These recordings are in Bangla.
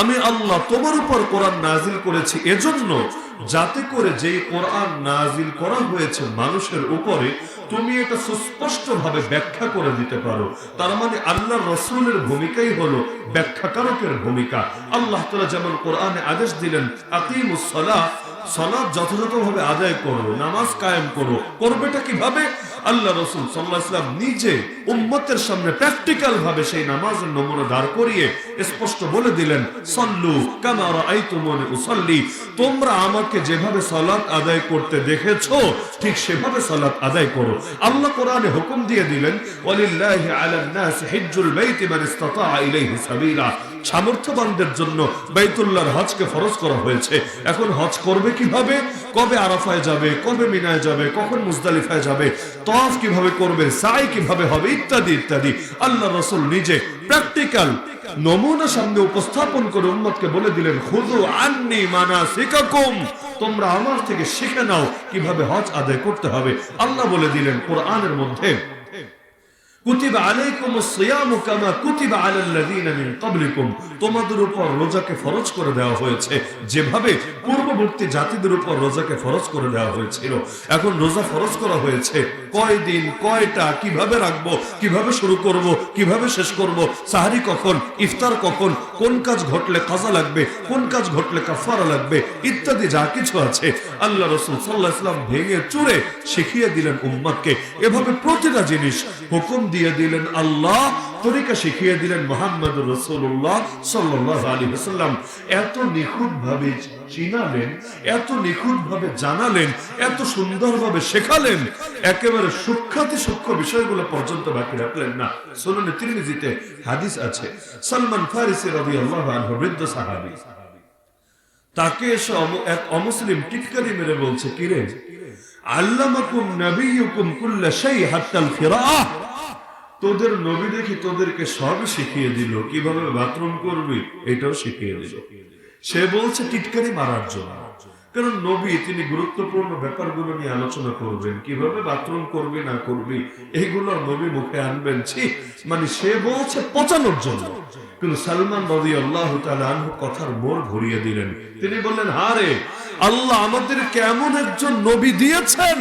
আমি আল্লাহ তোমার উপর কোরআন নাজিল করেছি এজন্য যাতে করে যেই কোরআন নাজিল করা হয়েছে মানুষের উপরে তুমি এটা সুস্পষ্ট ভাবে ব্যাখ্যা করে দিতে পারো। তার মানে আল্লাহ রসুলের ভূমিকাই হলো ব্যাখ্যাকারকের ভূমিকা। আল্লাহ তাআলা যেমন কোরআনে আদেশ দিলেন আকিমুস সালাহ সলাদ যথাযথভাবে আদায় করো, নামাজ কায়েম করো। করবেটা কীভাবে? আল্লাহ রসুল সাল্লাহাম নিজে উম্মতের সামনে প্র্যাকটিক্যাল ভাবে সেই নামাজের নমুনা দাঁড় করিয়ে স্পষ্ট বলে দিলেন, সল্লু কামারা তোমরা আমাকে যেভাবে সলাৎ আদায় করতে দেখেছ, ঠিক সেভাবে সলাৎ আদায় করো। আল্লাহ কোরআনে হুকুম দিয়ে দিলেন সামর্থ্যবানদের জন্য বাইতুল্লাহর হজকে ফরজ করা হয়েছে। এখন হজ করবে কীভাবে? কবে আরাফায় যাবে, কবে মিনায় যাবে, কখন মুজদালিফায় যাবে? তফ কীভাবে করবে সাই কীভাবে হবে, ইত্যাদি ইত্যাদি। আল্লাহ রসুল নিজে প্র্যাকটিক্যাল নমুনা সামনে উপস্থাপন করে উম্মতকে বলে দিলেন খুদু আন্নি মানা শিকাকুম তোমরা আমার থেকে শিখে নাও কীভাবে হজ আদায় করতে হবে। আল্লাহ বলে দিলেন, কোরআনের মধ্যে কুতিবা আলাইকুমুস সিয়ামু কামা কুতিবা আলাল্লাযীনা মিন ক্বাবলিকুম। তোমাদের উপর রোজাকে ফরজ করে দেওয়া হয়েছে। যেভাবে পূর্ববর্তী জাতিদের উপর রোজাকে ফরজ করে দেওয়া হয়েছিল। এখন রোজা ফরজ করা হয়েছে। কয় দিন, কয়টা, কীভাবে রাখব, কীভাবে শুরু করব, কীভাবে শেষ করব, সাহারি কখন, ইফতার কখন, কোন কাজ ঘটলে কাজা লাগবে, কোন কাজ ঘটলে কাফারা লাগবে, ইত্যাদি যা কিছু আছে আল্লাহ রসুল সাল্লাহ ইসলাম ভেঙে চুরে শিখিয়ে দিলেন উম্মাদকে। এভাবে প্রতিটা জিনিস হুকুম দিয়ে দিলেন আল্লাহ, তরিকা শিখিয়ে দিলেন মোহাম্মদ রসুল্লাহ সাল্লাহ আলী হাসাল্লাম এত নিখুঁত ভাবে চিনালেন, এত নিখুঁত ভাবে জানালেন, এত সুন্দরভাবে শেখালেন, একেবারে সূক্ষাতি সূক্ষ্ম বিষয়গুলো পর্যন্ত বাকি রাখলেন না। শুনুন তিরমিজিতে হাদিস আছে, সালমান ফারিসি রবি আল্লাহ বৃদ্ধ সাহাবি। তাকে এসে এক অমুসলিম টিটকারি মেরে বলছে কিরে আল্লামাকুম নবিয়ুকুম কুল্লা শাই হাত্তাল ফিরাহ তোদের নবী দেখি তোদেরকে সব শিখিয়ে দিল, কীভাবে বাথরুম করবি, এটাও শিখিয়ে দিল। সে বলছে, টিটকারি মারার জন্য। কারণ নবী, তিনি গুরুত্বপূর্ণ ব্যাপারগুলো নিয়ে আলোচনা করবেন, কীভাবে বাথরুম করবি, না করবি এইগুলো নবী মুখে আনবেন। মানে সে বলছে পচানোর জন্য। কিন্তু সালমান নদী আল্লাহ কথার মোড় ঘুরিয়ে দিলেন। তিনি বললেন, হারে আল্লাহ আমাদেরকে এমন একজন নবী দিয়েছেন,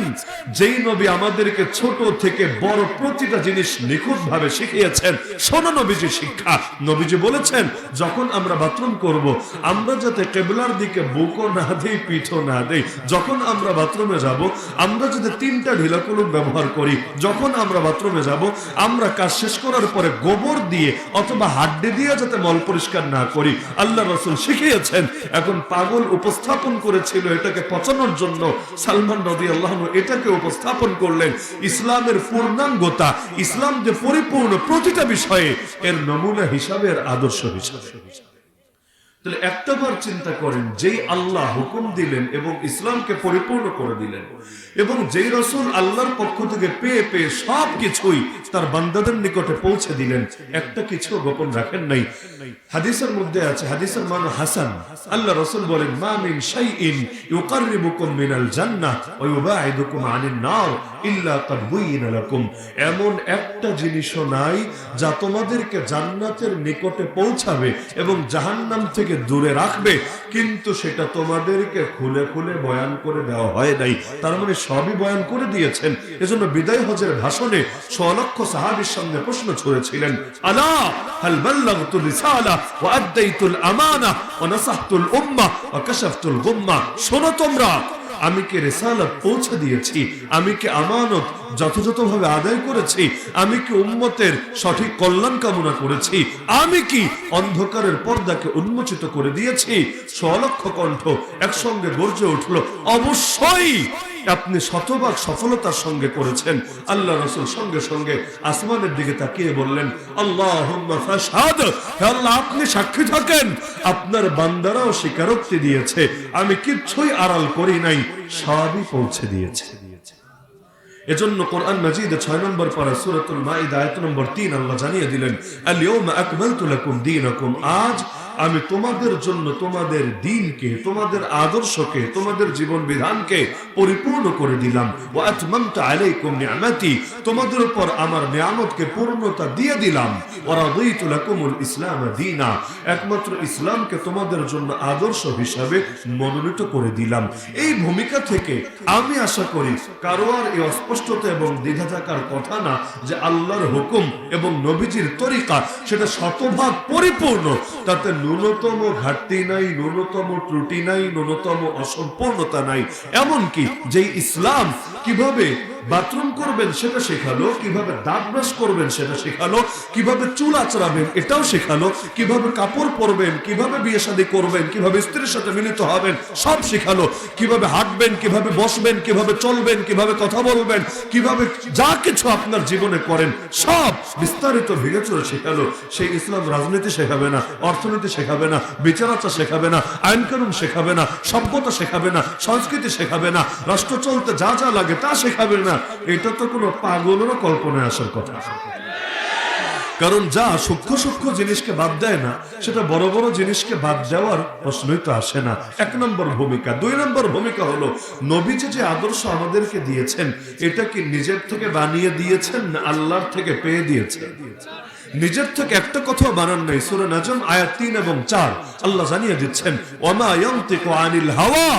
যেই নবী আমাদেরকে ছোট থেকে বড় প্রতিটা জিনিস নিখুঁত ভাবে শিখিয়েছেন। শোনো নবীজি শিক্ষা। নবীজি বলেছেন, যখন আমরা বাথরুম করব, আমরা যাতে কেবলার দিকে বুকও না দেই পিঠও না দেই, যখন আমরা বাথরুমে যাব, আমরা যদি তিনটা ঢিলাকুলুম ব্যবহার করি, যখন আমরা বাথরুমে যাব, আমরা কাজ শেষ করার পরে গোবর দিয়ে অথবা হাড্ডি দিয়ে যাতে মল পরিষ্কার না করি। আল্লাহ রসুল শিখিয়েছেন, এখন পাগল উপস্থাপন করেছিল এটাকে পচানোর জন্য সালমান নদী আল্লাহ এটাকে উপস্থাপন করলেন ইসলামের পূর্ণাঙ্গতা, ইসলাম যে পরিপূর্ণ প্রতিটা বিষয়ে এর নমুনা হিসাবে, এর আদর্শ হিসাবে। তাহলে একটাবার চিন্তা করেন, যেই আল্লাহ হুকুম দিলেন এবং ইসলামকে পরিপূর্ণ করে দিলেন এবং যেই রসুল আল্লাহর পক্ষ থেকে পেয়ে পেয়ে সব কিছুই তার বান্দাদের নিকটে পৌঁছে দিলেন, একটা কিছু গোপন রাখেন নাই। হাদিসের মধ্যে আছে, হাদিসের মান হাসান। আল্লাহ রসুল বলেন, মা মিন শাইইন ইউকাররিবুকুম মিনাল জান্নাহ ওয়া ইউবাইদুকুম আনিন নার। ইল্লা বুয়িনা লাকুম। এমন একটা জিনিসও নাই যা তোমাদেরকে জান্নাতের নিকটে পৌঁছাবে এবং জাহান্নাম থেকে দূরে রাখবে, কিন্তু সেটা তোমাদেরকে খুলে খুলে বয়ান করে দেওয়া হয় নাই। তার মানে সবই বয়ান করে দিয়েছেন। এজন্য বিদায় হজের ভাষণে স্বলক্ষ সাহাবীর সামনে প্রশ্ন ছুড়েছিলেন, আলা আমানা শোনো তোমরা। আমি কি রেসালত পৌঁছে দিয়েছি? আমি কি আমানত যথাযথভাবে আদায় করেছি? আমি কি উম্মতের সঠিক কল্যাণ কামনা করেছি? আমি কি অন্ধকারের পর্দাকে উন্মোচিত করে দিয়েছি? স্বলক্ষ কণ্ঠ একসঙ্গে গর্জে উঠল, অবশ্যই! আপনি শতভাগ সফলতার সঙ্গে করেছেন। আল্লাহ রসুল সঙ্গে সঙ্গে আসমানের দিকে তাকিয়ে বললেন আল্লাহ আল্লাহ, আপনি সাক্ষী থাকেন। আপনার বান্দারাও স্বীকারোক্তি দিয়েছে। আমি কিচ্ছুই আড়াল করি নাই, সবই পৌঁছে দিয়েছে। এজন্য কোরআন মাজিদে 6 নম্বর পারা সূরাতুল মাইদা আয়াত নম্বর 3 আল্লাহ জানিয়ে দিলেন আল ইয়াউমা আকমালতু লাকুম দীনাকুম। আজ আমি তোমাদের জন্য তোমাদের দিনকে, তোমাদের আদর্শকে, তোমাদের জীবন বিধানকে পরিপূর্ণ করে দিলাম। তোমাদের উপর আমার নিয়ামতকে পূর্ণতা দিয়ে দিলাম। ইসলাম একমাত্র ইসলামকে তোমাদের জন্য আদর্শ হিসাবে মনোনীত করে দিলাম। এই ভূমিকা থেকে আমি আশা করি কারও এই অস্পষ্টতা এবং দ্বিধা থাকার কথা না যে আল্লাহর হুকুম এবং নবীজির তরিকা সেটা শতভাগ পরিপূর্ণ। তাতে ন্যূনতম ঘাটতি নাই ন্যূনতম ত্রুটি নাই ন্যূনতম অসম্পূর্ণতা নাই। এমনকি যে ইসলাম কীভাবে বাথরুম করবেন, সেটা শেখালো। কীভাবে দাঁত ব্রাশ করবেন, সেটা শেখালো। কীভাবে চুল আচড়াবেন, এটাও শেখালো। কীভাবে কাপড় পরবেন, কীভাবে বিয়ে শাদী করবেন, কীভাবে স্ত্রীর সাথে মিলিত হবেন, সব শেখালো। কীভাবে হাঁটবেন, কীভাবে বসবেন, কীভাবে চলবেন, কীভাবে কথা বলবেন, কীভাবে যা কিছু আপনার জীবনে করেন, সব বিস্তারিত ভেঙে চলে শেখালো। সেই ইসলাম রাজনীতি শেখাবে না, অর্থনীতি শেখাবে না বিচারাচার শেখাবে না, আইন কানুন শেখাবে না, সভ্যতা শেখাবে না, সংস্কৃতি শেখাবে না, রাষ্ট্র চলতে যা যা লাগে তা শেখাবে না। এটা তো কোনো পাগলেরও কল্পনায় আসার কথা। কারণ যা সূক্ষ্ম সূক্ষ্ম জিনিসকে বাদ দেয় না, সেটা বড় বড় জিনিসকে বাদ দেওয়ার প্রশ্নই তো আসে না। এক নম্বর ভূমিকা। দুই নম্বর ভূমিকা হলো, নবীজি যে আদর্শ আমাদেরকে দিয়েছেন, এটা কি নিজের থেকে বানিয়ে দিয়েছেন না আল্লাহর থেকে পেয়ে দিয়েছেন? নিজের থেকে একটা কথাও বানান নাই। সুরে নাজম, আয়াত তিন এবং চার। আল্লাহ জানিয়ে দিচ্ছেন ওমা ইয়ান্তিকু আনিল হাওয়া।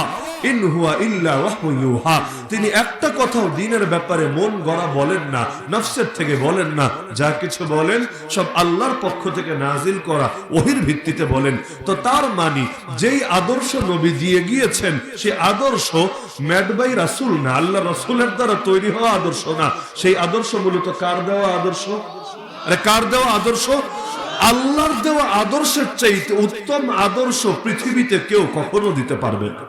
তিনি একটা কথাও দিনের ব্যাপারে মন গড়া বলেন না, নফসের থেকে বলেন না, যা কিছু বলেন সব আল্লাহর পক্ষ থেকে নাজিল করা ওহির ভিত্তিতে বলেন। তো তার মানি যেই আদর্শ নবী দিয়ে গিয়েছেন, সে আদর্শ ম্যাডবাই রাসূল না, আল্লাহ রাসূলের দ্বারা তৈরি হওয়া আদর্শ না। সেই আদর্শ মূলত কার দেওয়া আদর্শ? আরে কার দেওয়া আদর্শ? আল্লাহর দেওয়া আদর্শের চাইতে উত্তম আদর্শ পৃথিবীতে কেউ কখনো দিতে পারবে না।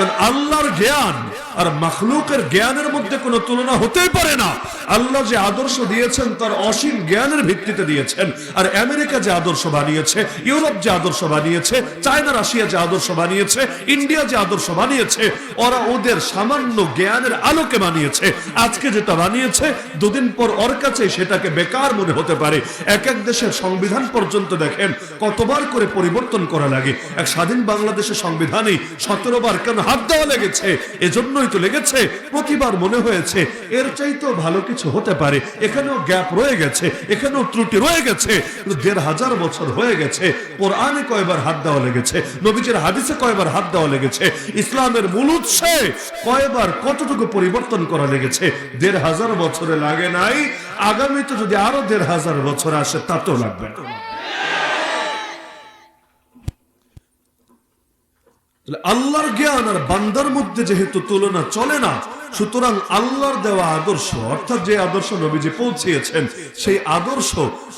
আল্লাহর জ্ঞান আর মখলুকের জ্ঞানের মধ্যে কোনো তুলনা হতেই পারে না। আল্লাহ যে আদর্শ দিয়েছেন, তার অসীম জ্ঞানের ভিত্তিতে দিয়েছেন। আর আমেরিকা যে আদর্শ বানিয়েছে, ইউরোপ যে আদর্শ বানিয়েছে, চায়না, রাশিয়া যে আদর্শ বানিয়েছে, ইন্ডিয়া যে আদর্শ বানিয়েছে, ওরা ওদের সামান্য জ্ঞানের আলোকে বানিয়েছে। আজকে যেটা বানিয়েছে, দুদিন পর ওর কাছে সেটাকে বেকার মনে হতে পারে। এক এক দেশের সংবিধান পর্যন্ত দেখেন, কতবার করে পরিবর্তন করা লাগে। এক স্বাধীন বাংলাদেশের সংবিধানে সতেরো বার কেন হাত দেওয়া লেগেছে? এজন্যই তো লেগেছে, প্রতিবার মনে হয়েছে, এর চাইতেও ভালো কিছু হতে পারে। এখানেও গ্যাপ রয়ে গেছে, এখানেও ত্রুটি রয়ে গেছে দেড় হাজার বছর হয়ে গেছে, কোরআনে কয়বার হাত দেওয়া লেগেছে, নবীজির হাদিসে কয়বার হাত দেওয়া লেগেছে, ইসলামের মূল উৎসে কয়বার কতটুকু পরিবর্তন করা লেগেছে, দেড় হাজার বছরে লাগে নাই, আগামীতে যদি আরও দেড় হাজার বছর আসে, তাতেও লাগবে না। তাহলে আল্লাহর জ্ঞান আর বান্দার মধ্যে যেহেতু তুলনা চলে না সুতরাং আল্লাহর দেওয়া আদর্শ, অর্থাৎ যে আদর্শ নবীজি পৌঁছিয়েছেন, সেই আদর্শ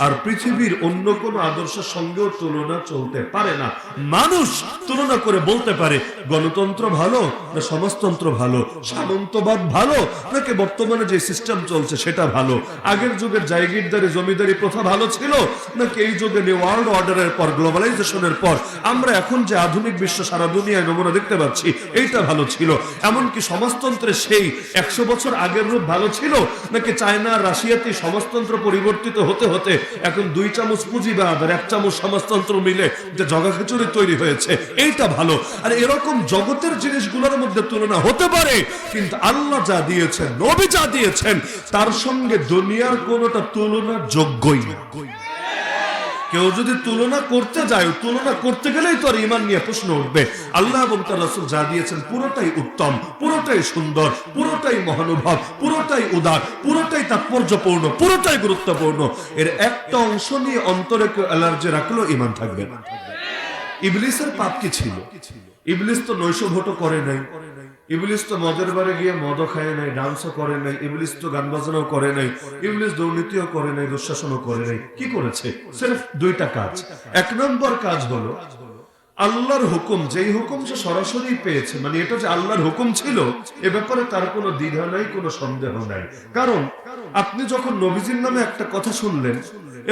আর পৃথিবীর অন্য কোন আদর্শের সঙ্গেও তুলনা চলতে পারে না। মানুষ তুলনা করে বলতে পারে, গণতন্ত্র ভালো না সমাজতন্ত্র ভালো, সামন্তবাদ ভালো নাকি বর্তমানে যে সিস্টেম চলছে সেটা ভালো? আগের যুগের জায়গিরদারি, জমিদারি প্রথা ভালো ছিল নাকি এই যুগে নিউ ওয়ার্ল্ড অর্ডারের পর গ্লোবালাইজেশনের পর? আমরা এখন যে আধুনিক বিশ্ব সারা দুনিয়ায় নমুনা দেখতে পাচ্ছি, এইটা ভালো ছিল। এমনকি সমাজতন্ত্রের সেই একশো বছর আগের রূপ ভালো ছিল? নাকি চায়না, রাশিয়াতে সমাজতন্ত্র পরিবর্তিত হতে হতে এখন দুই চামচ পুঁজিবাদ আর এক চামচ সমাজতন্ত্র মিলে যে জগা খিচুড়ি তৈরি হয়েছে, এইটা ভালো। আর এরকম জগতের জিনিসগুলোর মধ্যে তুলনা হতে পারে, কিন্তু আল্লাহ যা দিয়েছেন, নবী যা দিয়েছেন, তার সঙ্গে দুনিয়ার কোনোটা তুলনা যোগ্যই না। কেউ যদি তুলনা করতে যায় তুলনা করতে গেলেই তো আর ইমান নিয়ে প্রশ্ন উঠবে। আল্লাহ এবং তার রাসূল যা দিয়েছেন পুরোটাই উত্তম, পুরোটাই সুন্দর, পুরোটাই মহানুভব, পুরোটাই উদার, পুরোটাই তাৎপর্যপূর্ণ, পুরোটাই গুরুত্বপূর্ণ। এর একটা অংশ নিয়ে অন্তরে কেউ অ্যালার্জি রাখলেও ইমান থাকবে ইবলিসের পাপ কি ছিল? ইবলিস তো নৈশ ভোটও করে নাই। ইবলিস তো মদের বারে গিয়ে মদও খায় নাই, ডান্সও করে নাই, ইবলিস তো গান বাজনাও করে নাই, ইবলিস দুর্নীতিও করে নাই, দুঃশাসনও করে নাই। কি করেছে? দুইটা কাজ। এক নম্বর কাজ হলো, আল্লাহর হুকুম, যেই হুকুম সে সরাসরি পেয়েছে মানে এটা যে আল্লাহর হুকুম ছিল, এ ব্যাপারে তার কোনো দ্বিধা নাই, কোনো সন্দেহ নাই। কারণ, আপনি যখন নবীজির নামে একটা কথা শুনলেন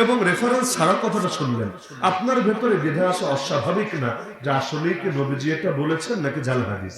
এবং রেফারেন্স ছাড়া কথাটা শুনলেন, আপনার ভেতরে দ্বিধা আসা অস্বাভাবিক না, যে আসলেই কি নবীজি এটা বলেছেন নাকি জাল হাদিস?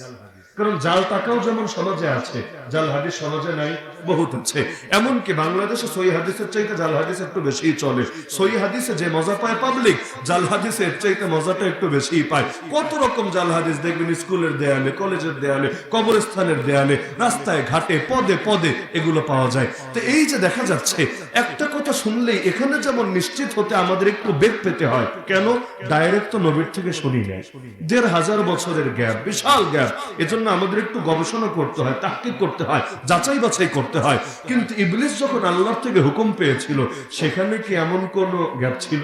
কারণ জাল টাকাও যেমন সমাজে আছে, জাল হাদিস সমাজে নাই, বহুত আছে। এমনকি বাংলাদেশে সই হাদিসের চাইতে জাল হাদিস একটু বেশি চলে। সই হাদিসে যে মজা পায় পাবলিক জাল হাদিসের চাইতে মজাটা একটু বেশি পায়। কত রকম জাল হাদিস দেখবেন স্কুলের দেয়ালে, কলেজের দেয়ালে, কবরস্থানের দেয়ালে, রাস্তায় ঘাটে, পদে পদে এগুলো পাওয়া যায়। তো এই যে দেখা যাচ্ছে, একটা কথা শুনলেই এখানে যেমন নিশ্চিত হতে আমাদের একটু বেগ পেতে হয়। কেন? ডাইরেক্ট তো নবীর থেকে শুনি নেয় দেড় হাজার বছরের গ্যাপ, বিশাল গ্যাপ। এজন্য আমাদের একটু গবেষণা করতে হয়, তাহকিক করতে হয়, যাচাই বাছাই করতে হয়। কিন্তু ইবলিস যখন আল্লাহর থেকে হুকুম পেয়েছিল, সেখানে কি এমন কোন গ্যাপ ছিল?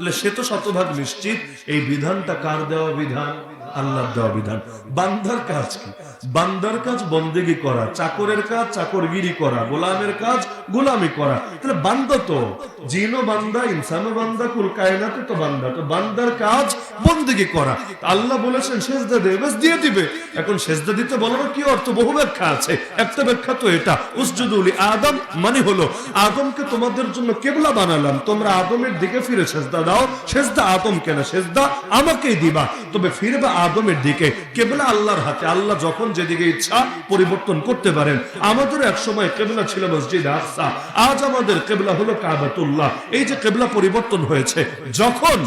তাহলে সে তো শতভাগ নিশ্চিত, এই বিধানটা কার দেওয়া বিধান? আল্লাহর দেওয়া বিধান। বান্দার কাজ কি? বান্দার কাজ বন্দেগি করা, চাকরের কাজ চাকরগিরি করা, গোলামের কাজ গোলামি করা। তাহলে বান্দা তো, জিনও বান্দা, ইনসানও বান্দা, কুল কায়নাতে তো বান্দা। তো বান্দার কাজ বন্দেগি করা। আল্লাহ বলেছেন, সেজদা দেবে ব্যাস দিয়ে দিবে। এখন সেজদা দিতে বলার কি অর্থ? বহু ব্যাখ্যা আছে। একটা ব্যাখ্যা তো এটা উসজুদুলি আদম মানে হলো, আদমকে তোমাদের জন্য কেবলা বানালাম, তোমরা আদমের দিকে ফিরে সেজদা দাও সেজদা আদম কেন সেজদা আমাকেই দিবা। তবে ফিরবে আদমের দিকে, কেবলা আল্লাহর হাতে। আল্লাহ যখন যেদিকে ইচ্ছা পরিবর্তন করতে পারেন। আমাদের এক সময় কেবলা ছিল মসজিদ আকসা। আজ আমাদের কেবলা হলো কাবাতুল্লাহ। এই যে কেবলা পরিবর্তন হয়েছে, যখন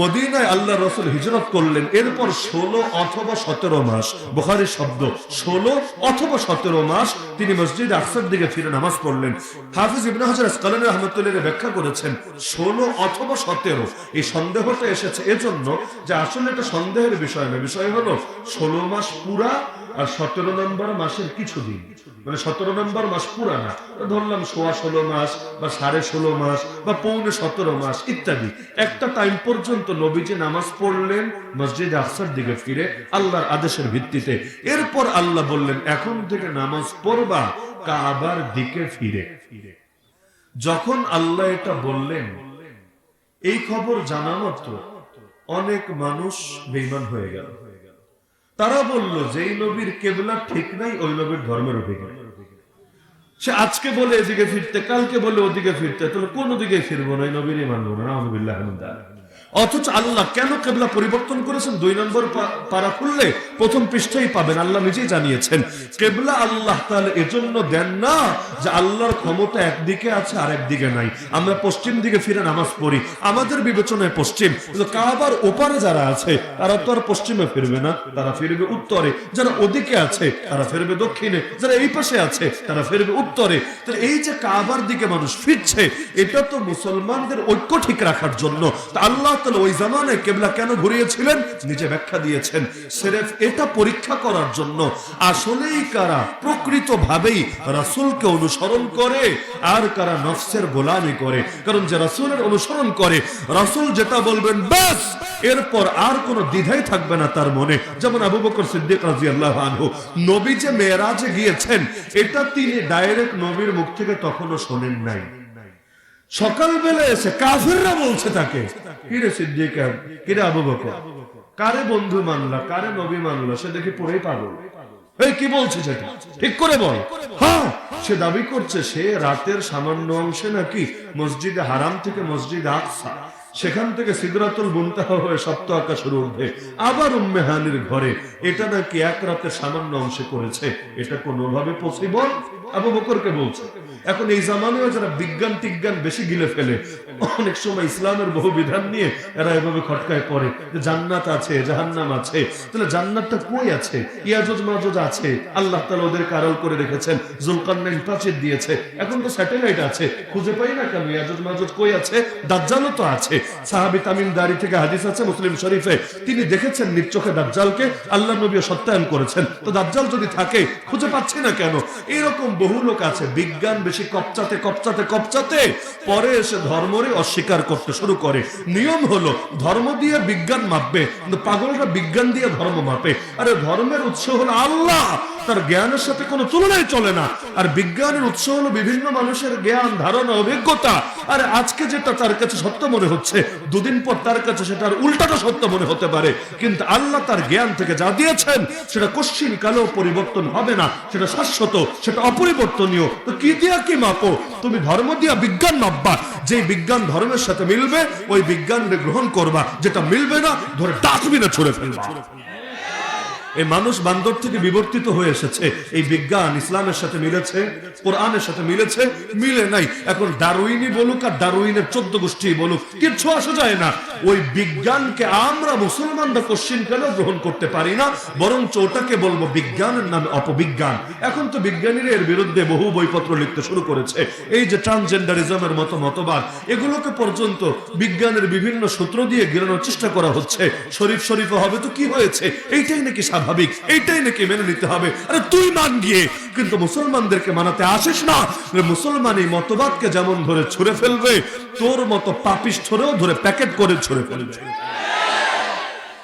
মদিনায় আল্লাহ রসুল হিজরত করলেন, এরপর ষোলো অথবা সতেরো মাস, বোখারি শব্দ, ষোলো অথবা সতেরো মাস তিনি মসজিদ আকসার দিকে ফিরে নামাজ পড়লেন। হাফিজ ইবনে হাজার আসকালানি রহমতুল্লাহ ব্যাখ্যা করেছেন, ষোলো অথবা সতেরো এই সন্দেহটা এসেছে এজন্য যে আসলে এটা সন্দেহের বিষয় না বিষয় হলো ষোলো মাস পুরা আর সতেরো নম্বর মাসের কিছু দিন। মানে সতেরো নম্বর মাস পুরা না। ধরলাম সোয়া ষোলো মাস বা সাড়ে ষোলো মাস বা পৌনে সতেরো মাস ইত্যাদি। একটা টাইম পর্যন্ত নবীজি নামাজ পড়লেন, মসজিদ আফসার দিকে ফিরে আল্লাহর আদেশের ভিত্তিতে। এরপর আল্লাহ বললেন, এখন থেকে নামাজ পড়বা, কাবার দিকে ফিরে। যখন আল্লাহ এটা বললেন এই খবর জানা মাত্র অনেক মানুষ বেইমান হয়ে গেল। তারা বলল যে এই নবীর কেবলা ঠিক নাই, ওই নবীর ধর্মের অধিকার। সে আজকে বলে, এদিকে ফিরতে, কালকে বলে, ওদিকে ফিরতে। তাহলে কোন দিকে ফিরবো না নবীর মানবো না আহমদুল্লাহ অথচ আল্লাহ কেন কেবলা পরিবর্তন করেছেন? দুই নম্বর পারা খুললে প্রথম পৃষ্ঠাই পাবেন। আল্লাহ নিজেই জানিয়েছেন, কেবলা আল্লাহ তাহলে এজন্য দেন না যে আল্লাহর ক্ষমতা একদিকে আছে আর একদিকে নাই। আমরা পশ্চিম দিকে ফিরে নামাজ পড়ি। আমাদের বিবেচনায় পশ্চিম কাবার ওপারে যারা আছে, তারা তো আর পশ্চিমে ফিরবে না। তারা ফিরবে উত্তরে। যারা ওদিকে আছে, তারা ফিরবে দক্ষিণে। যারা এই পাশে আছে, তারা ফিরবে উত্তরে। তাহলে এই যে কাবার দিকে মানুষ ফিরছে, এটা তো মুসলমানদের ঐক্য ঠিক রাখার জন্য। আল্লাহ অনুসরণ করে, আর কারা নফসের গোলামি করে। কারণ যে রাসূলের অনুসরণ করে, রাসূল যেটা বলবেন, ব্যাস! এরপর আর কোনো দ্বিধাই থাকবে না তার মনে। যেমন আবু বকর সিদ্দিক নবী যে মেরাজে গিয়েছেন, এটা তিনি ডাইরেক্ট নবীর মুখ থেকে তখনও শোনেন নাই। সকালবেলা এসে কাফিররা বলছে তাকে, কিরে সিদ্দিক, কিরে আবু বকর? কারে বন্ধু মানলা, কারে নবী মানলা? সে দেখি পুরেই পাগল। এই কি বলছে সেটা? ঠিক করে বল। হ্যাঁ সে দাবি করছে সে রাতের সামান্য অংশে নাকি মসজিদে হারাম থেকে মসজিদ আকসা, সেখান থেকে সিদরাতুল মুনতাহা হয়ে সপ্ত আকাশের ঊর্ধ্বে আবার উম্মেহানির ঘরে, এটা নাকি এক রাতের সামান্য অংশে করেছে, এটা কোনোভাবে পসিবল আবু বকরকে বলছে। এখন এই জামানায় যারা বিজ্ঞান টিজ্ঞান বেশি গিলে ফেলে, অনেক সময় ইসলামের বহু বিধান নিয়ে এরা এভাবে খটকায় পড়ে যে জান্নাত আছে, জাহান্নাম আছে। তাহলে জান্নাতটা কই আছে? ইয়াজুজ মাজুজ আছে। আল্লাহ তাআলা ওদেরকে আড়াল করে রেখেছেন, জুলকারনাইন প্রাচীর দিয়েছে। এখন তো স্যাটেলাইট আছে, খুঁজে পাই না কেন? ইয়াজুজ মাজুজ কই আছে? দাজ্জালও তো আছে। সাহাবী তামিম দারি থেকে হাদিস আছে মুসলিম শরীফে। তিনি দেখেছেন নিজ দাজ্জালকে, আল্লাহ নবী সত্যায়ন করেছেন। তো দাজ্জাল যদি থাকে, খুঁজে পাচ্ছি না কেন? এরকম বহু লোক আছে, বিজ্ঞান বেশি কপচাতে কপচাতে কপচাতে। পরে এসে ধর্মরে অস্বীকার করতে শুরু করে। নিয়ম হলো, ধর্ম দিয়ে বিজ্ঞান মাপবে, কিন্তু পাগলরা বিজ্ঞান দিয়ে ধর্ম মাপে। আরে ধর্মের উৎস হলো আল্লাহ। তার জ্ঞানের সাথে কোনো তুলনায় চলে না। আর বিজ্ঞানের উৎস হলো বিভিন্ন মানুষের জ্ঞান, ধারণা, অভিজ্ঞতা। আর আজকে যেটা তার কাছে সত্য মনে হচ্ছে, দুদিন পর তার কাছে সেটার উল্টাটা সত্য মনে হতে পারে। কিন্তু আল্লাহ তার জ্ঞান থেকে যা দিয়েছেন, সেটা কশ্চিন কালেও পরিবর্তন হবে না, সেটা শাশ্বত, সেটা অপরিবর্তনীয়। তো কি দিয়া কি মাপো? তুমি ধর্ম দিয়া বিজ্ঞান মাপবা। যে বিজ্ঞান ধর্মের সাথে মিলবে, ওই বিজ্ঞান গ্রহণ করবা। যেটা মিলবে না, ধরে ডাকবি না ছুড়ে ফেলবা। এই মানুষ বান্দর থেকে বিবর্তিত হয়ে এসেছে। এই বিজ্ঞান ইসলামের সাথে মিলেছে, কোরআনের সাথে মিলেছে, মিলে নাই। এখন ডারুইনি বলুক আর ডারুইনের চোদ্দ গোষ্ঠী বলুক, কিচ্ছু আসা যায় না। ওই বিজ্ঞানকে আমরা মুসলমানরা কোশ্চিন কেন গ্রহণ করতে পারি না? বরং ওটাকে বলব বিজ্ঞানের নামে অপবিজ্ঞান। এখন তো বিজ্ঞানীরা এর বিরুদ্ধে বহু বইপত্র লিখতে শুরু করেছে। এই যে ট্রান্সজেন্ডারিজমের মতো মতবাদ, এগুলোকে পর্যন্ত বিজ্ঞানের বিভিন্ন সূত্র দিয়ে গিরানোর চেষ্টা করা হচ্ছে। শরীফ শরীফ হবে তো কি হয়েছে? এইটাই নাকি স্বাভাবিক এটাই নাকি মেনে নিতে হবে। আরে তুই মান গিয়ে, কিন্তু মুসলমানদেরকে মানাতে আসিস না। মুসলমান এই মতবাদকে যেমন ধরে ছুঁড়ে ফেলবে, তোর মতো পাপিষ্ঠরেও ধরে প্যাকেট করে ছুঁড়ে ফেলবে।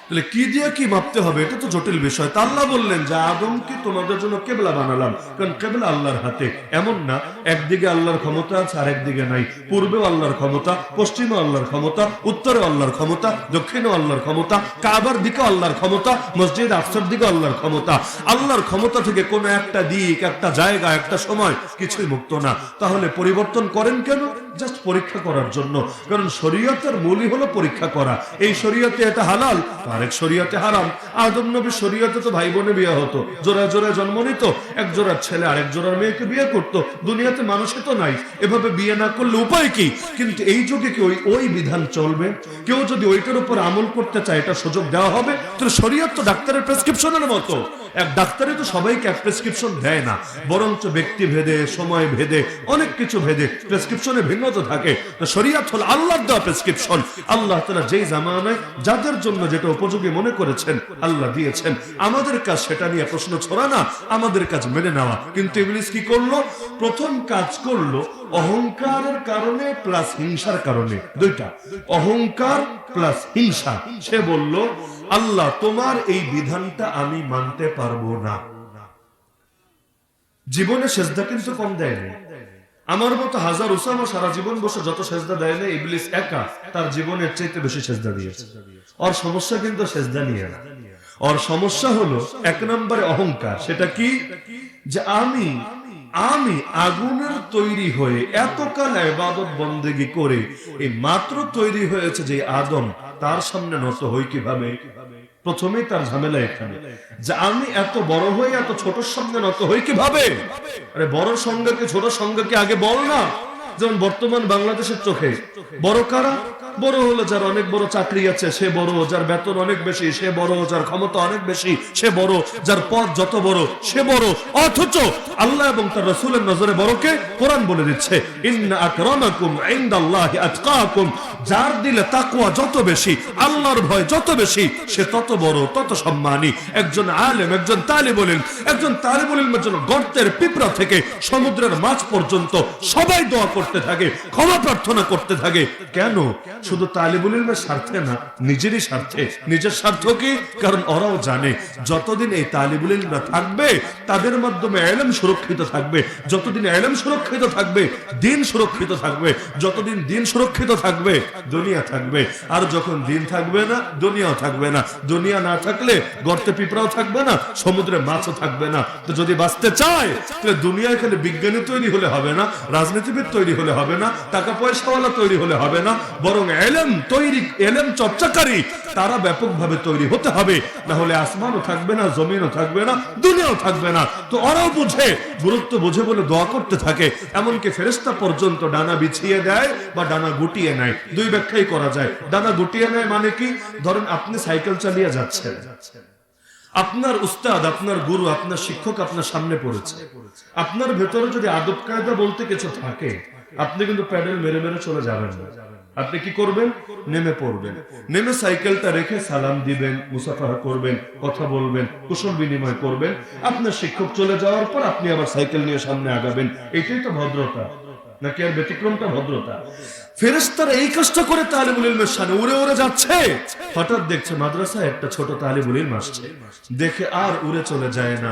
তাহলে কি দিয়ে কি ভাবতে হবে? এটা তো জটিল বিষয়। তা আল্লাহ বললেন যে, আদমকে তোমাদের জন্য কেবলা বানালাম। কারণ কেবলা আল্লাহর হাতে। এমন না, একদিকে আল্লাহর ক্ষমতা আছে আর একদিকে নাই। পূর্বেও আল্লাহর ক্ষমতা পশ্চিমে আল্লাহর ক্ষমতা উত্তরে আল্লাহর ক্ষমতা দক্ষিণে আল্লাহর ক্ষমতা, কাবার দিকে আল্লাহর ক্ষমতা, মসজিদ আফসার দিকে আল্লাহর ক্ষমতা। আল্লাহর ক্ষমতা থেকে কোনো একটা দিক, একটা জায়গা, একটা সময় কিছুই মুক্ত না। তাহলে পরিবর্তন করেন কেন? জাস্ট পরীক্ষা করার জন্য। কারণ শরীয়তের মূলই হলো পরীক্ষা করা। এই শরীয়তে এটা হালাল আরেক শরীয়তে হারাম। আদম নবী শরীয়তে তো ভাই বোনে বিয়ে হতো। জোড়া জোড়া জন্ম নিত, এক জোড়ার ছেলে আরেক জোড়ার মেয়েকে বিয়ে করতো। দুনিয়াতে মানুষে তো নাই। এভাবে বিয়ে না করলে উপায় কি? কিন্তু এই যুগে কি ওই ওই বিধান চলবে? কেউ যদি ওইটার উপর আমল করতে চায়, এটা সুযোগ দেওয়া হবে? তো শরীয়ত তো ডাক্তারের প্রেসক্রিপশনের মতো। এক ডাক্তারে তো সবাইকে এক প্রেসক্রিপশন দেয় না। বরঞ্চ ব্যক্তি ভেদে, সময় ভেদে, অনেক কিছু ভেদে প্রেসক্রিপশনে ভিন্নতা থাকে। শরীয়ত হল আল্লাহর দেওয়া প্রেসক্রিপশন আল্লাহ তালা যেই জামানায় যাদের জন্য যেটা উপযোগী মনে করেছেন, আল্লাহ দিয়েছেন। আমাদের কাজ সেটা নিয়ে প্রশ্ন ছড়া না আমাদের কাজ মেনে নেওয়া। কিন্তু ইংলিশ কি করল? প্রথম কাজ করল অহংকারের কারণে প্লাস হিংসার কারণে। দুইটা। অহংকার প্লাস হিংসা। সে বলল, আল্লাহ, তোমার এই বিধানটা আমি মানতে পারব না। জীবনে সেজদা কিন্তু কম দেয়নি। আমার মতো হাজার উসামা সারা জীবন বসে যত সেজদা দেয় না, ইবলিস একা তার জীবনের চাইতে বেশি সেজদা দিয়েছে। ওর সমস্যা কিন্তু সেজদা নিয়ে না। ওর সমস্যা হলো এক নম্বরে অহংকার। সেটা কি? যে আমি আমি আগুনের তৈরি হয়ে এতকাল ইবাদত বন্দেগি করে, এই মাত্র তৈরি হয়েছে যে আদম তার সামনে নত হই কীভাবে? প্রথমেই তার ঝামেলা এখানে। যে আমি এত বড় হই এত ছোট সঙ্গে নত হই কীভাবে? আরে বড় সঙ্গে ছোট সঙ্গে আগে বল না। যেমন বর্তমান বাংলাদেশের চোখে। বড় কারা? বড় হলো যার অনেক বড় চাকরি আছে, সে বড়। যার বেতন অনেক বেশি, সে বড়। যার ক্ষমতা অনেক বেশি, সে বড়। যার পদ যত বড়, সে বড়। অথচ আল্লাহ এবং তার রসুলের নজরে বড়কে কোরআন বলে দিচ্ছে যার দিলে তাকওয়া যত বেশি, আল্লাহর ভয় যত বেশি, সে তত বড়, তত সম্মানী। একজন আলেম, একজন তালিবুল ইলম একজন তালিবুল ইলমের জন্য গর্তের পিঁপড়া থেকে সমুদ্রের মাছ পর্যন্ত সবাই দোয়া করতে থাকে, ক্ষমা প্রার্থনা করতে থাকে। কেন? শুধু তালিবুল ইলমের স্বার্থে না, নিজেরই স্বার্থে। নিজের স্বার্থ কি কারণ ওরাও জানে, যতদিন এই তালিবুল ইলমরা থাকবে, তাদের মাধ্যমে এলম সুরক্ষিত থাকবে। যতদিন এলম সুরক্ষিত থাকবে, দিন সুরক্ষিত থাকবে। যতদিন দিন সুরক্ষিত থাকবে, দুনিয়া থাকবে। আর যখন দিন থাকবে না, দুনিয়াও থাকবে না। দুনিয়া না থাকলে গর্তে পিঁপড়াও থাকবে না, সমুদ্রে মাছও থাকবে না। তো যদি বাঁচতে চায়, তাহলে দুনিয়া এখানে বিজ্ঞানী তৈরি হলে হবে না, রাজনীতিবিদ তৈরি হলে হবে না, টাকা পয়সাওয়ালা তৈরি হলে হবে না, বরং এলেম তৈরি, এলেম চর্চাকারী, তারা ব্যাপকভাবে তৈরি হতে হবে। না হলে আসমানও থাকবে না, জমিনও থাকবে না, দুনিয়াও থাকবে না। তো ওরাও বুঝে, গুরুত্ব বুঝে বলে দোয়া করতে থাকে। এমনকি ফেরেস্তা পর্যন্ত ডানা বিছিয়ে দেয় বা ডানা গুটিয়ে নেয়। দুই ব্যাখ্যাই করা যায়। ডানা গুটিয়ে নেয় মানে কি? ধরেন আপনি সাইকেল চালিয়ে যাচ্ছেন। আপনার উস্তাদ, আপনার গুরু, আপনার শিক্ষক আপনার সামনে পড়েছে। আপনার ভেতরে যদি আদব কায়দা বলতে কিছু থাকে, আপনি কিন্তু প্যাডেল মেরে মেরে চলে যাবেন। না আপনি কি করবেন? নেমে পড়বেন। নেমে সাইকেলটা রেখে সালাম দিবেন, মুসাফাহা করবেন, কথা বলবেন, কুশল বিনিময় করবেন। আপনার শিক্ষক চলে যাওয়ার পর আপনি আবার সাইকেল নিয়ে সামনে আগাবেন। এটাই তো ভদ্রতা। নাকি আর ব্যতিক্রমটা ভদ্রতা? ফেরেস্তারা এই করে উড়ে উড়ে যাচ্ছে। হঠাৎ দেখছে মাদ্রাসায় একটা ছোট দেখে আর উড়ে চলে যায় না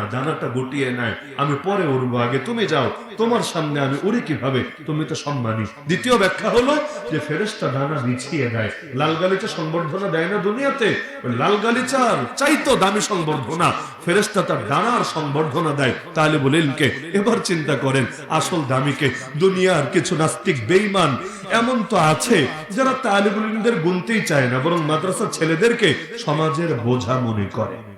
গুটিয়ে নেয়। আমি পরে উড়বো আগে, তুমি যাও, তোমার সামনে আমি উড়ি কীভাবে? তুমি তো সম্মানী। দ্বিতীয় ব্যাখ্যা হলো যে ফেরেস্তা ডানা বিছিয়ে দেয়। লাল গালিচা সংবর্ধনা দেয় না দুনিয়াতে। লাল গালিচার চাইতো দামি সংবর্ধনা। ফেরেস্তা তার ডানার সংবর্ধনা দেয় তালিবুল এবার চিন্তা করেন, আসল দামিকে। দুনিয়ার কিছু নাস্তিক বেইমান এমন তো আছে যারা তালিবুল ইলমদের গুনতেই চায় না, বরং মাদ্রাসা ছেলেদেরকে সমাজের বোঝা মনে করে।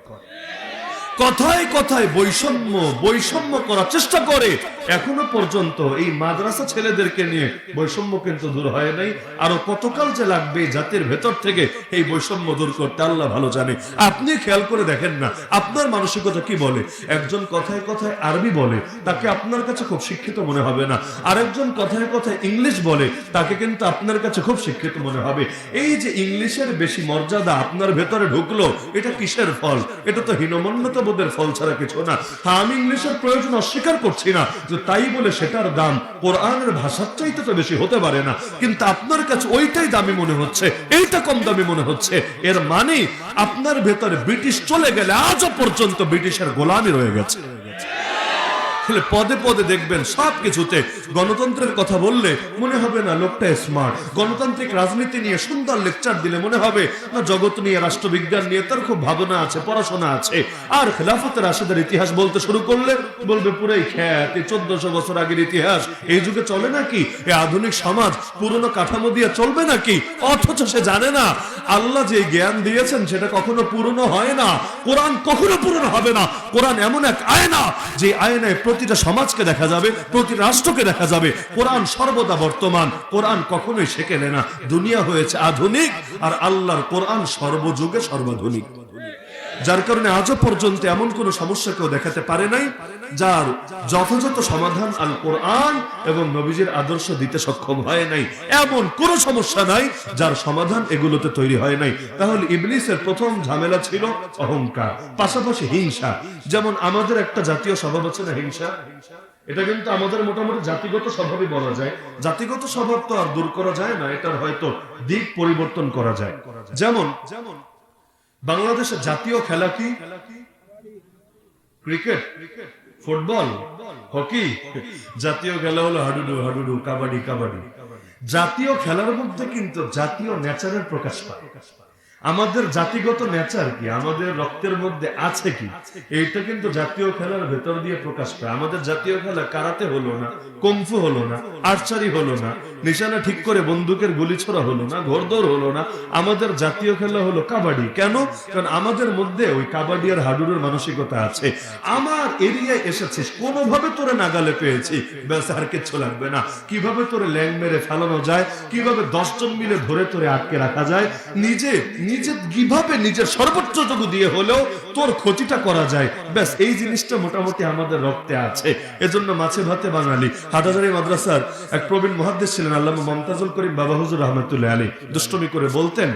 কথায় কথায় বৈষম্য বৈষম্য করার চেষ্টা করে। এখনও পর্যন্ত এই মাদ্রাসা ছেলেদেরকে নিয়ে বৈষম্য কিন্তু দূর হয় নাই। আরও কতকাল যে লাগবে জাতির ভেতর থেকে এই বৈষম্য দূর করতে, আল্লাহ ভালো জানে। আপনি খেয়াল করে দেখেন না, আপনার মানসিকতা কি বলে? একজন কথায় কথায় আরবি বলে, তাকে আপনার কাছে খুব শিক্ষিত মনে হবে না। আরেকজন কথায় কথায় ইংলিশ বলে, তাকে কিন্তু আপনার কাছে খুব শিক্ষিত মনে হবে। এই যে ইংলিশের বেশি মর্যাদা আপনার ভেতরে ঢুকলো, এটা কিসের ফল? এটা তো হীনমন্যতা বোধের ফল ছাড়া কিছু না। হ্যাঁ আমি ইংলিশের প্রয়োজন অস্বীকার করছি না যে তাই বলে সেটার দাম কোরআনের ভাষার চাইতে তো বেশি হতে পারে না। কিন্তু আপনার কাছে ওইটাই দামি মনে হচ্ছে, এইটা কম দামি মনে হচ্ছে। এর মানে আপনার ভেতরে ব্রিটিশ চলে গেলে আজও পর্যন্ত ব্রিটিশের গোলামি রয়ে গেছে। তাহলে পদে পদে দেখবেন সব কিছুতে গণতন্ত্রের কথা বললে মনে হবে না লোকটা স্মার্ট গণতান্ত্রিক রাজনীতি নিয়ে সুন্দর লেকচার দিলে মনে হবে, না জগৎ নিয়ে, রাষ্ট্রবিজ্ঞান নিয়ে তার খুব ভাবনা আছে, পড়াশোনা আছে। আর খেলাফতের রাশেদের ইতিহাস বলতে শুরু করলে বলবে পুরাই খ্যাত, চোদ্দশো বছর আগের ইতিহাস। এই যুগে চলে নাকি? এই আধুনিক সমাজ, পুরনো কাঠামো দিয়ে চলবে নাকি? অথচ সে জানে না। আল্লাহ যে জ্ঞান দিয়েছেন সেটা কখনো পুরনো হয় না। কোরআন কখনো পুরনো হবে না। কোরআন এমন এক আয়না, যে আয়নায় প্রতিটা সমাজকে দেখা যাবে প্রতি রাষ্ট্রকে দেখা যাবে। কোরআন সর্বদা বর্তমান, কোরআন কখনোই শেখে শেখেলে না। দুনিয়া হয়েছে আধুনিক, আর আল্লাহর কোরআন সর্বযুগে সর্বাধুনিক। যার কারণে আজও পর্যন্ত এমন কোন সমস্যা কেউ দেখাতে পারে নাই। যার যথাযথ সমাধান আল কোরআন এবং নবীজির আদর্শ দিতে সক্ষম হয় নাই। এমন কোন সমস্যা নাই যার সমাধান এগুলোতে তৈরি হয় নাই। তাহলে ইবলিসের প্রথম ঝামেলা ছিল অহংকার, পাশাপাশি হিংসা। যেমন আমাদের একটা জাতীয় স্বভাব আছে না হিংসা? এটা কিন্তু আমাদের মোটামুটি জাতিগত স্বভাবই বলা যায়। জাতিগত স্বভাব তো আর দূর করা যায় না, এটার হয়তো দিক পরিবর্তন করা যায়। যেমন যেমন বাংলাদেশের জাতীয় খেলা কি? ক্রিকেট। ফুটবল, হকি, জাতীয় খেলা হলো হাডুডু হাডুডু, কাবাডি কাবাডি। জাতীয় খেলার মধ্যে কিন্তু জাতীয় নেচারের প্রকাশ পায়। আমাদের জাতিগত নেচার কি? আমাদের রক্তের মধ্যে আছে কি? এইটা কিন্তু জাতীয় খেলার ভেতর দিয়ে প্রকাশ পায়। আমাদের জাতীয় খেলা কারাতে হলো না কমফু হলো না, আর্চারি হলো না নিশানা ঠিক করে বন্দুকের গুলি ছোড়া হলো না, ঘোরদৌড় হলো না। আমাদের জাতীয় খেলা হলো কাবাডি। কেন? কারণ আমাদের মধ্যে ওই কাবাডি আর হাডুডুর মানসিকতা আছে। আমার এরিয়ায় এসেছিস, কোনোভাবে তোরে নাগালে পেয়েছি। ব্যাস, আর কিচ্ছু লাগবে না। কীভাবে তোরে ল্যাং মেরে ফেলানো যায়? কীভাবে দশজন মিলে ধরে তোরে আটকে রাখা যায়? নিজে নিজে কীভাবে নিজের সর্বোচ্চটুকু দিয়ে হলেও তোর ক্ষতিটা করা যায়? ব্যাস, এই জিনিসটা মোটামুটি আমাদের রক্তে আছে। এজন্য মাছে ভাতে বাঙালি। হাটাজারি মাদ্রাসার এক প্রবীণ মহাদ্দেশ ছিলেন আল্লাহ মমতাজুল করিম বাবা হুজুর রহমতুল্লাহ আলী দুষ্টমি করে বলতেন,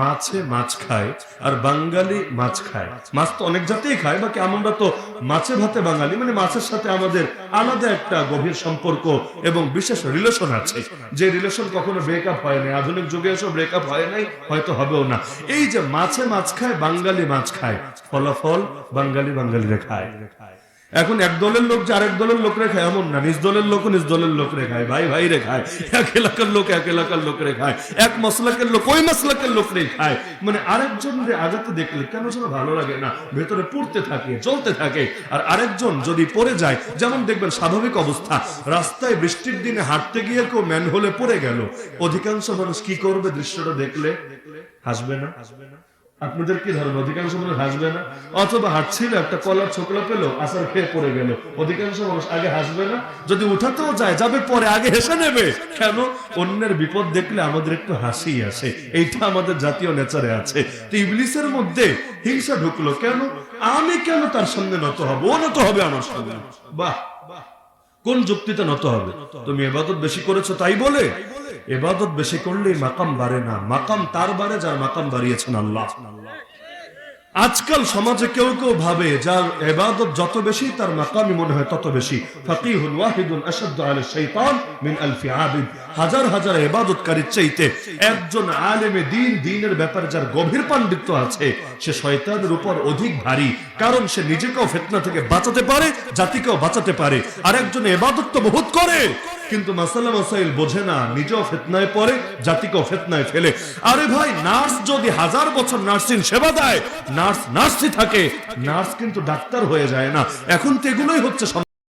মাছে মাছ খায় আর বাঙালি মাছ খায়। মাছ তো অনেক জাতেই খায়, বাকি আমরা তো মাছে ভাতে বাঙালি মানে মাছের সাথে আমাদের আলাদা একটা গভীর সম্পর্ক এবং বিশেষ রিলেশন আছে। যে রিলেশন কখনো ব্রেকআপ হয় নাই, আধুনিক যুগে এসব ব্রেকআপ হয় নাই, হয়তো হবেও না। এই যে মাছে মাছ খায়, বাঙালি মাছ খায়, ফলাফল বাঙালি বাঙালিরা খায়। এখন এক দলের লোক যে আরেক দলের লোক রেখায়, এমন না। নিজ দলের লোক নিজ দলের লোক রেখায়। ভাই ভাই রেখায়। এক এলাকার লোক এক এলাকার লোক রেখায়। এক মশলাকের লোক ওই মশলাকের লোক রেখায়। মানে আরেকজন রে আগাতে দেখলে কেন যেন ভালো লাগে না? ভেতরে পড়তে থাকে চলতে থাকে। আর আরেকজন যদি পড়ে যায়, যেমন দেখবেন স্বাভাবিক অবস্থা। রাস্তায় বৃষ্টির দিনে হাঁটতে গিয়ে কেউ ম্যান হলে পড়ে গেল। অধিকাংশ মানুষ কি করবে দৃশ্যটা দেখলে? হাসবে না হাসবে না? আপনাদের কি ধারণা অধিকাংশ মানুষ হাসবে না। অথবা হাঁটছিল, একটা কলার ছোকলা পেল, আসার খেয়ে পড়ে গেল। অধিকাংশ মানুষ আগে হাসবে না। যদি উঠাতেও যায়, যাবে পরে, আগে হেসে নেবে। কেন? অন্যের বিপদ দেখলে আমাদের একটু হাসি আসে। এইটা আমাদের জাতীয় নেচারে আছে। তো ইবলিসের মধ্যে হিংসা ঢুকলো কেন? আমি কেন তার সঙ্গে নত হব? ও নত হবে আমার সঙ্গে বাহ। কোন যুক্তিতে নত হবে? তুমি এবাদত বেশি করেছ তাই বলে? এবাদত বেশি করলেই মাকাম বাড়ে না। মাকাম তার বাড়ে যার মাকাম বাড়িয়েছেন আল্লাহ। আজকাল সমাজে কেউ কেউ ভাবে যার এবাদত যত বেশি তার মাকামি মনে হয় তত বেশি। হাজার হাজার ইবাদতকারীর চাইতে একজন আলেমে দিন দিনের ব্যাপারে যার গভীর পাণ্ডিত্য আছে, সে শয়তানের উপর অধিক ভারী। কারণ সে নিজেকেও ফিতনা থেকে বাঁচাতে পারে, জাতিকেও বাঁচাতে পারে। আর একজন এবাদত তো বহুত করে। কিন্তু মাসাল্লা মাসাইল বোঝে না, নিজেও ফেতনায় পড়ে, জাতিকেও ফেতনায় ফেলে। আরে ভাই, নার্স যদি হাজার বছর নার্সিং সেবা দেয়, নার্স নার্সই থাকে, নার্স কিন্তু ডাক্তার হয়ে যায় না। এখন তো এগুলোই হচ্ছে